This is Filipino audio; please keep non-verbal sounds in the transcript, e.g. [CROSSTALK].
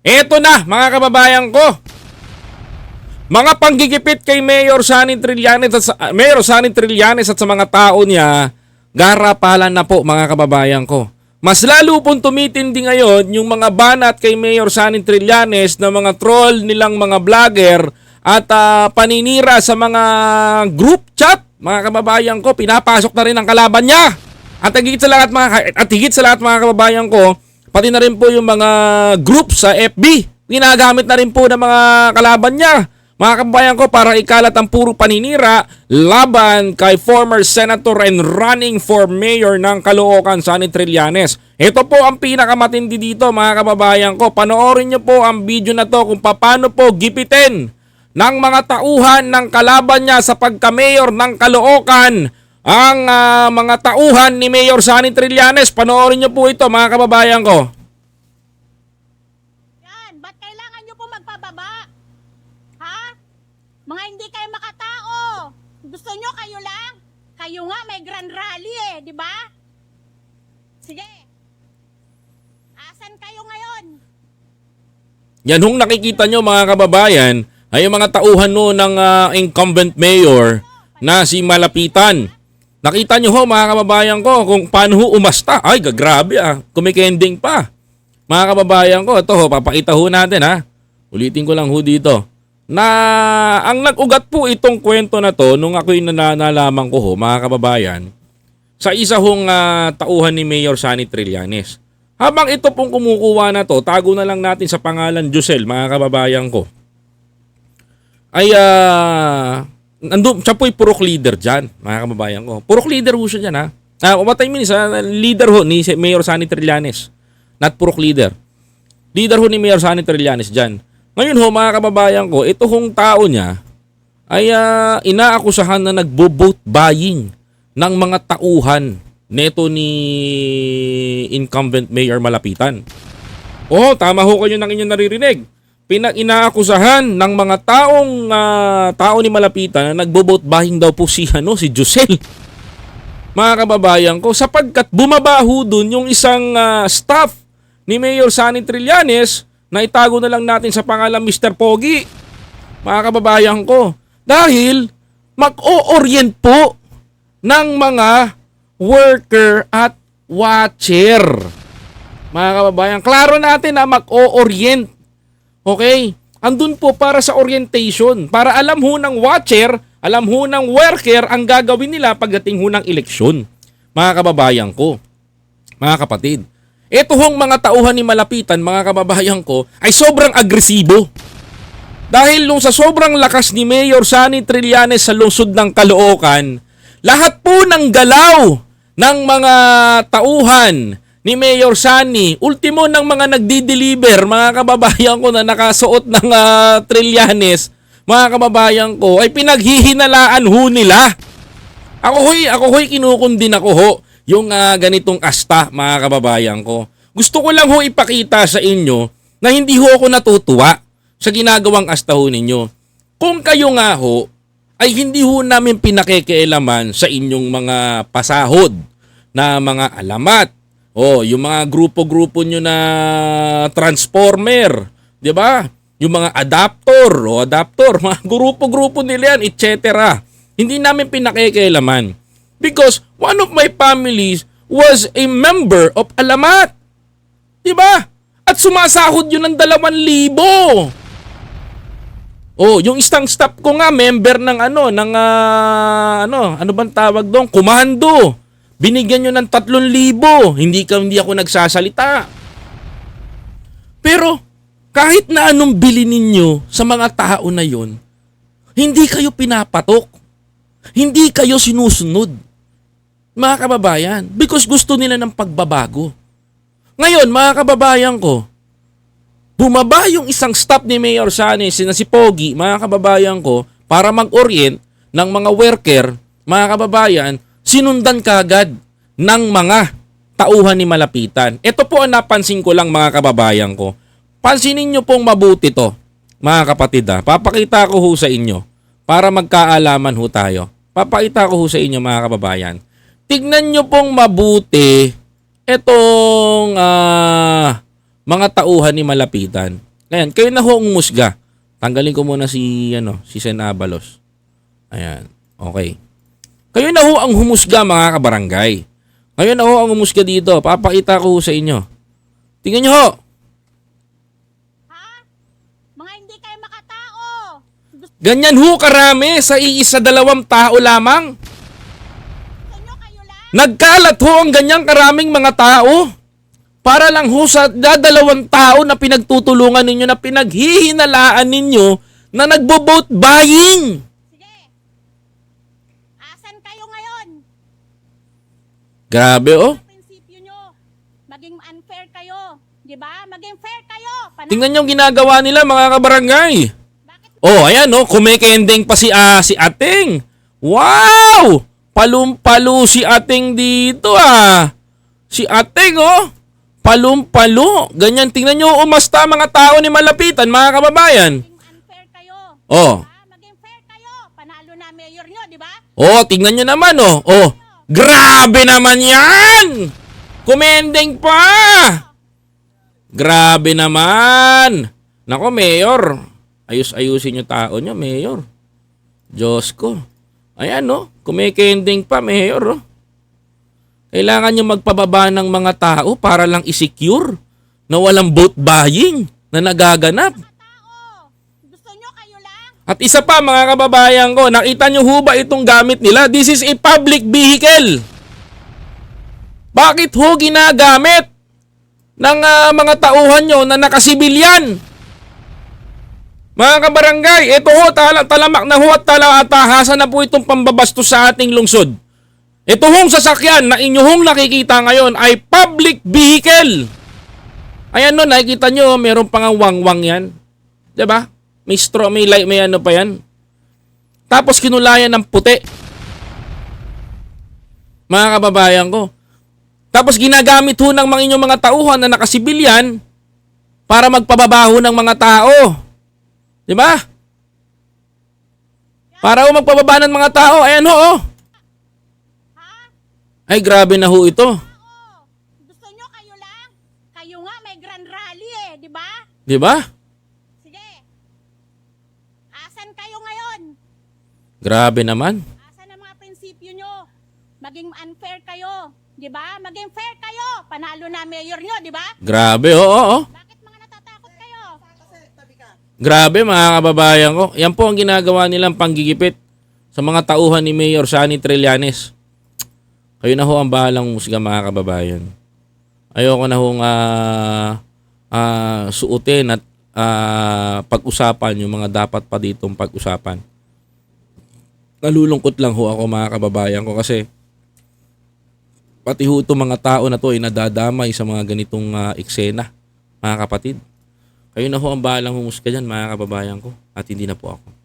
Eto na, mga kababayan ko. Mga panggigipit kay Mayor Sani Trillanes at sa, ah, Mayor Sani Trillanes at sa mga tao niya, garapalan na po mga kababayan ko. Mas lalo pong tumitindi ngayon yung mga banat kay Mayor Sani Trillanes na mga troll nilang mga vlogger at ah, paninira sa mga group chat. Mga kababayan ko, pinapasok na rin ang kalaban niya. At higit sa lahat mga, at higit sa lahat mga kababayan ko, pati na rin po yung mga group sa FB. Ginagamit na rin po ng mga kalaban niya. Mga kababayan ko, para ikalat ang puro paninira laban kay former senator and running for mayor ng Caloocan, Sonny Trillanes. Ito po ang pinakamatindi dito mga kababayan ko. Panoorin niyo po ang video na to kung paano po gipitin ng mga tauhan ng kalaban niya sa pagka-mayor ng Caloocan ang ah, mga tauhan ni Mayor Sonny Trillanes. Panoorin niyo po ito mga kababayan ko. Yan, ba't kailangan nyo po magpababa? Ha? Mga hindi kayo makatao. Gusto nyo kayo lang? Kayo nga may grand rally eh, di ba? Sige. Asan kayo ngayon? Yan hong nakikita nyo mga kababayan ay yung mga tauhan no ng ah, incumbent mayor na si Malapitan. Nakita nyo ho mga kababayan ko kung paano ho umasta. Ay, grabe ah. Kumikending pa. Mga kababayan ko, ito ho, papakita ho natin ha. Ulitin ko lang ho dito. Na ang nag-ugat po itong kwento na to nung ako'y nananalaman ko ho mga kababayan sa isa hong ah, tauhan ni Mayor Sani Trillanes. Habang ito pong kumukuha na to, tago na lang natin sa pangalan Josel, mga kababayan ko. Ay, ah, nandun, siya po'y purok leader dyan, mga kababayan ko. Purok leader ho siya dyan, ha? Ah, what I mean is, ah, leader ho ni Mayor Sani Trillanes. Not purok leader. Leader ho ni Mayor Sani Trillanes dyan. Ngayon ho, mga kababayan ko, ito hong tao niya ay ah, inaakusahan na nagbo-vote buying ng mga tauhan neto ni incumbent Mayor Malapitan. Oo, tama ho kayo ng inyong naririnig. Pinag inaakusahan ng mga taong ah, tao ni Malapitan na nagbo-vote buying daw po si ano si Josel. Mga kababayan ko sapagkat bumabaho dun yung isang ah, staff ni Mayor Sani Trillanes na itago na lang natin sa pangalan Mr. Pogi. Mga kababayan ko dahil mag-o-orient po ng mga worker at watcher. Mga kababayan, klaro natin na mag-o-orient. Okay? Andun po para sa orientation. Para alam ho ng watcher, alam ho ng worker ang gagawin nila pagdating ho ng eleksyon. Mga kababayan ko, mga kapatid. Ito hong mga tauhan ni Malapitan, mga kababayan ko, ay sobrang agresibo. Dahil nung sa sobrang lakas ni Mayor Sani Trillanes sa lungsod ng Caloocan, lahat po ng galaw ng mga tauhan ni Mayor Sani, ultimo ng mga nagdi-deliver, mga kababayan ko na nakasuot ng ah, Trillanes, mga kababayan ko, ay pinaghihinalaan ho nila. Ako hoy, ako hoy kinukundin ako ho yung ah, ganitong asta mga kababayan ko. Gusto ko lang ho ipakita sa inyo na hindi ho ako natutuwa sa ginagawang asta ho ninyo. Kung kayo nga ho ay hindi ho namin pinakikialaman sa inyong mga pasahod na mga alamat. O, yung mga grupo-grupo nyo na transformer, 'di ba? Yung mga adaptor o adaptor, [LAUGHS] mga grupo-grupo nila yan, etc. Hindi namin pinakikialaman. Because one of my families was a member of Alamat. 'Di ba? At sumasahod yun ng 2,000. Oh, yung isang staff ko nga member ng ano, ng ah, ano, ano bang tawag doon? Komando. Binigyan nyo ng 3,000. Hindi ka hindi ako nagsasalita. Pero kahit na anong bili ninyo sa mga tao na yon, hindi kayo pinapatok. Hindi kayo sinusunod. Mga kababayan, because gusto nila ng pagbabago. Ngayon, mga kababayan ko, bumaba yung isang staff ni Mayor Sani, sina si Pogi, mga kababayan ko, para mag-orient ng mga worker, mga kababayan, sinundan kagad ng mga tauhan ni Malapitan. Ito po ang napansin ko lang mga kababayan ko. Pansinin nyo pong mabuti to, mga kapatid ha. Papakita ko ho sa inyo para magkaalaman ho tayo. Papakita ko ho sa inyo mga kababayan. Tignan nyo pong mabuti itong ah, mga tauhan ni Malapitan. Ngayon, kayo na ho ang musga. Tanggalin ko muna si, ano, si Sen Abalos. Ayan. Okay. Kayo na ho ang humusga mga kabarangay. Kayo na ho ang humusga dito. Papakita ko sa inyo. Tingnan nyo ho. Ha? Mga hindi kayo makatao. Ganyan ho karami sa iisa dalawang tao lamang. nyo kayo lang? Nagkalat ho ang ganyang karaming mga tao. Para lang ho sa dadalawang tao na pinagtutulungan ninyo na pinaghihinalaan ninyo na nagbo-vote buying. Sige. Asan kayo ngayon? Grabe oh. Prinsipyo nyo. Maging unfair kayo. Di ba? Maging fair kayo. Pana- Tingnan nyo ang ginagawa nila mga kabarangay. Bakit Oh, ayan oh, kumikending pa si ah, si Ating. Wow! Palumpalo si Ating dito ah. Si Ating oh. Palumpalo. Ganyan tingnan nyo umasta mga tao ni Malapitan mga kababayan. maging unfair kayo? Oh. Maging fair kayo. Panalo na mayor nyo, di ba? Oh, tingnan nyo naman oh. Oh, grabe naman yan! Kumending pa! Grabe naman! Nako, Mayor. Ayus-ayusin yung tao nyo, Mayor. Diyos ko. Ayan, no? Kumikending pa, Mayor, oh. Kailangan nyo magpababa ng mga tao para lang isecure na walang vote buying na nagaganap. Tao. Gusto nyo kayo lang? At isa pa mga kababayan ko, nakita nyo ho ba itong gamit nila? This is a public vehicle. Bakit ho ginagamit ng ah, mga tauhan nyo na nakasibilyan? Mga kabarangay, ito ho, tala, talamak na ho at tala, atahasan na po itong pambabastos sa ating lungsod. Ito hong sasakyan na inyong nakikita ngayon ay public vehicle. Ayan no, nakikita nyo, meron pang wangwang yan. ba? May straw, may light, may ano pa yan. Tapos kinulayan ng puti. Mga kababayan ko. Tapos ginagamit ho ng mga inyong mga tauhan na nakasibilyan para magpababaho ng mga tao. 'Di ba? Para ho magpababa ng mga tao. Ayan ho, oh. Ay, grabe na ho ito. Gusto nyo kayo lang? Kayo nga may grand rally eh, di ba? 'Di ba? Asan kayo ngayon? Grabe naman. Asan ang mga prinsipyo nyo? Maging unfair kayo. Di ba? Maging fair kayo. Panalo na mayor nyo, di ba? Grabe, oo, oo. Bakit mga natatakot kayo? Grabe mga kababayan ko. Yan po ang ginagawa nilang panggigipit sa mga tauhan ni Mayor Sani Trillanes. Kayo na ho ang bahalang musga mga kababayan. Ayoko na hong ah, ah, suotin at ah, pag-usapan yung mga dapat pa ditong pag-usapan. Nalulungkot lang ho ako mga kababayan ko kasi pati ho itong mga tao na to ay nadadamay sa mga ganitong ah, eksena mga kapatid. Kayo na ho ang bahalang humusga dyan, mga kababayan ko. At hindi na po ako.